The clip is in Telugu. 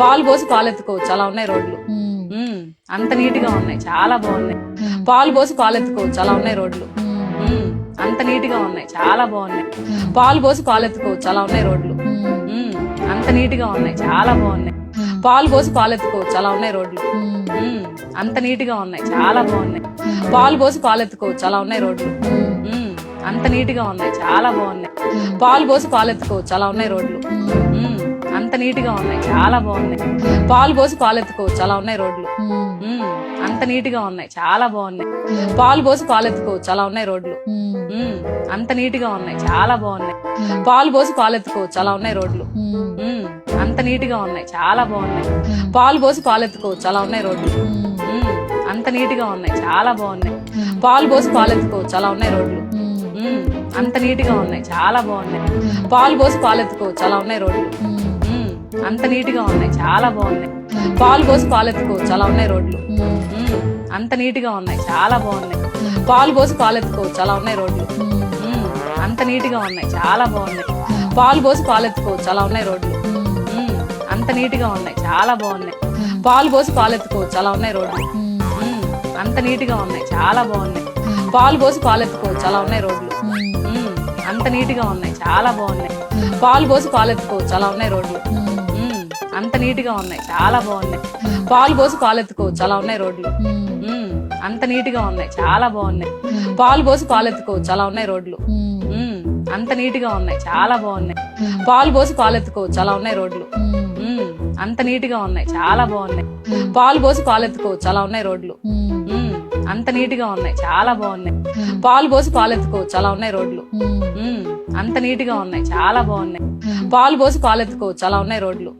పాలు పోసి పాలు ఎత్తుకోవచ్చు అలా ఉన్నాయి రోడ్లు. అంత నీట్గా ఉన్నాయి. చాలా బాగున్నాయి. పాలు పోసి పాలు ఎత్తుకోవచ్చు అలా ఉన్నాయి రోడ్లు. అంత నీట్గా ఉన్నాయి. చాలా బాగున్నాయి. పాలు పోసి పాలు ఎత్తుకోవచ్చు అలా ఉన్నాయి రోడ్లు. అంత నీట్గా ఉన్నాయి. చాలా బాగున్నాయి. పాలు పోసి పాలు ఎత్తుకోవచ్చు అలా ఉన్నాయి రోడ్లు. అంత నీట్గా ఉన్నాయి. చాలా బాగున్నాయి. పాలు పోసి పాలు ఎత్తుకోవచ్చు అలా ఉన్నాయి రోడ్లు. అంత నీట్గా ఉన్నాయి. చాలా బాగున్నాయి. పాలు పోసి పాలు ఎత్తుకోవచ్చు అలా ఉన్నాయి రోడ్లు. అంత నీట్గా ఉన్నాయి. చాలా బాగున్నాయి. పాలు పోసి పాలు ఎత్తుకోవచ్చు. అలా ఉన్నాయి రోడ్లు. అంత నీట్గా ఉన్నాయి. చాలా బాగున్నాయి. పాలు పోసి పాలు ఎత్తుకోవచ్చు. అలా ఉన్నాయి రోడ్లు. అంత నీట్గా ఉన్నాయి. చాలా బాగున్నాయి. పాలు పోసి పాలు ఎత్తుకోవచ్చు. అలా ఉన్నాయి రోడ్లు. అంత నీట్గా ఉన్నాయి. చాలా బాగున్నాయి. పాలు పోసి పాలు ఎత్తుకోవచ్చు. అలా ఉన్నాయి రోడ్లు. అంత నీట్గా ఉన్నాయి. చాలా బాగున్నాయి. పాలు పోసి పాలు ఎత్తుకోవచ్చు. అలా ఉన్నాయి రోడ్లు. అంత నీట్గా ఉన్నాయి. చాలా బాగున్నాయి. పాలు పోసి పాలు ఎత్తుకోవచ్చు. అలా ఉన్నాయి రోడ్లు. అంత నీట్గా ఉన్నాయి. చాలా బాగున్నాయి. పాలు పోసి పాలు ఎత్తుకోవచ్చు. అలా ఉన్నాయి రోడ్లు. అంత నీట్గా ఉన్నాయి. చాలా బాగున్నాయి. పాలు పోసి పాలు ఎత్తుకోవచ్చు. అలా ఉన్నాయి రోడ్లు. అంత నీట్గా ఉన్నాయి. చాలా బాగున్నాయి. పాలు పోసి పాలు ఎత్తుకోవచ్చు. అలా ఉన్నాయి రోడ్లు. అంత నీట్గా ఉన్నాయి. చాలా బాగున్నాయి. పాలు పోసి పాలు ఎత్తుకోవచ్చు. అలా ఉన్నాయి రోడ్లు. అంత నీట్గా ఉన్నాయి. చాలా బాగున్నాయి. పాలు పోసి పాలు ఎత్తుకోవచ్చు. అలా ఉన్నాయి రోడ్లు. అంత నీట్గా ఉన్నాయి. చాలా బాగున్నాయి. పాలు పోసి పాలు ఎత్తుకోవచ్చు. అలా ఉన్నాయి రోడ్లు. అంత నీట్గా ఉన్నాయి. చాలా బాగున్నాయి. పాలు పోసి పాలు ఎత్తుకోవచ్చు. అలా ఉన్నాయి రోడ్లు. అంత నీట్గా ఉన్నాయి. చాలా బాగున్నాయి. పాలు పోసి పాలు ఎత్తుకోవచ్చు. అలా ఉన్నాయి రోడ్లు. అంత నీట్గా ఉన్నాయి. చాలా బాగున్నాయి. పాలు పోసి పాలు ఎత్తుకోవచ్చు. అలా ఉన్నాయి రోడ్లు. అంత నీట్గా ఉన్నాయి. చాలా బాగున్నాయి. పాలు పోసి పాలు ఎత్తుకోవచ్చు. అలా ఉన్నాయి రోడ్లు. అంత నీట్గా ఉన్నాయి. చాలా బాగున్నాయి. పాలు పోసి పాలు ఎత్తుకోవచ్చు. అలా ఉన్నాయి రోడ్లు. అంత నీట్గా ఉన్నాయి. చాలా బాగున్నాయి. పాలు పోసి పాలు ఎత్తుకోవచ్చు. అలా ఉన్నాయి రోడ్లు.